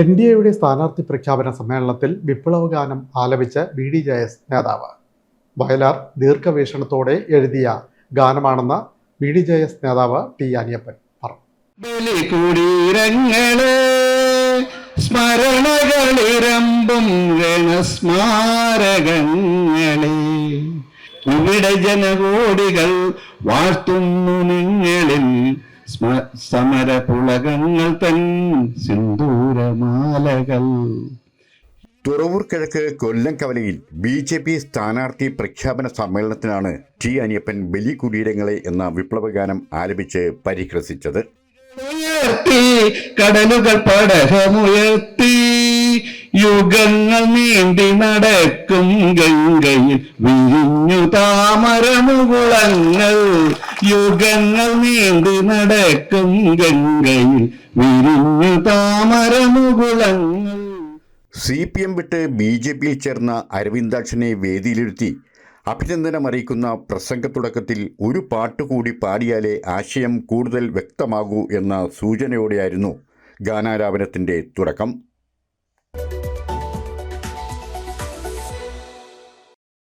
N D എയുടെ സ്ഥാനാർത്ഥി പ്രഖ്യാപന സമ്മേളനത്തിൽ വിപ്ലവഗാനം ആലപിച്ച ബി ഡി ജെ എസ് നേതാവ്. വയലാർ ദീർഘവീക്ഷണത്തോടെ എഴുതിയ ഗാനമാണെന്ന് ബി ഡി ജെ എസ് നേതാവ് ടി അനിയപ്പൻ പറഞ്ഞു. ഇവിടെ ജനകോടികൾ വാഴ്ത്തുന്നു നിങ്ങളിൽ സമരപുളകങ്ങൾ തൻ സിന്ദൂരമാലകൾ. തുറവൂർ കിഴക്ക് കൊല്ലം കവലയിൽ ബി ജെ പി സ്ഥാനാർത്ഥി പ്രഖ്യാപന സമ്മേളനത്തിനാണ് ടി അനിയപ്പൻ ബലി കുടീരങ്ങളെ എന്ന വിപ്ലവഗാനം ആലപിച്ച് പരിഹസിച്ചത്. കടലുകൾ യുഗങ്ങൾ നീന്തി നടക്കും ഗംഗയിൽ വിരിഞ്ഞു താമരമുകുളങ്ങൾ യുഗങ്ങൾ നീണ്ടു നടക്കും ഗംഗയിൽ വിരിഞ്ഞു താമരമുകുളങ്ങൾ. സി പി എം വിട്ട് ബി ജെ പിയിൽ ചേർന്ന അരവിന്ദാക്ഷനെ വേദിയിലിരുത്തി അഭിനന്ദനം അറിയിക്കുന്ന പ്രസംഗത്തുടക്കത്തിൽ ഒരു പാട്ടുകൂടി പാടിയാലേ ആശയം കൂടുതൽ വ്യക്തമാകൂ എന്ന സൂചനയോടെയായിരുന്നു ഗാനാലാപനത്തിന്റെ തുടക്കം.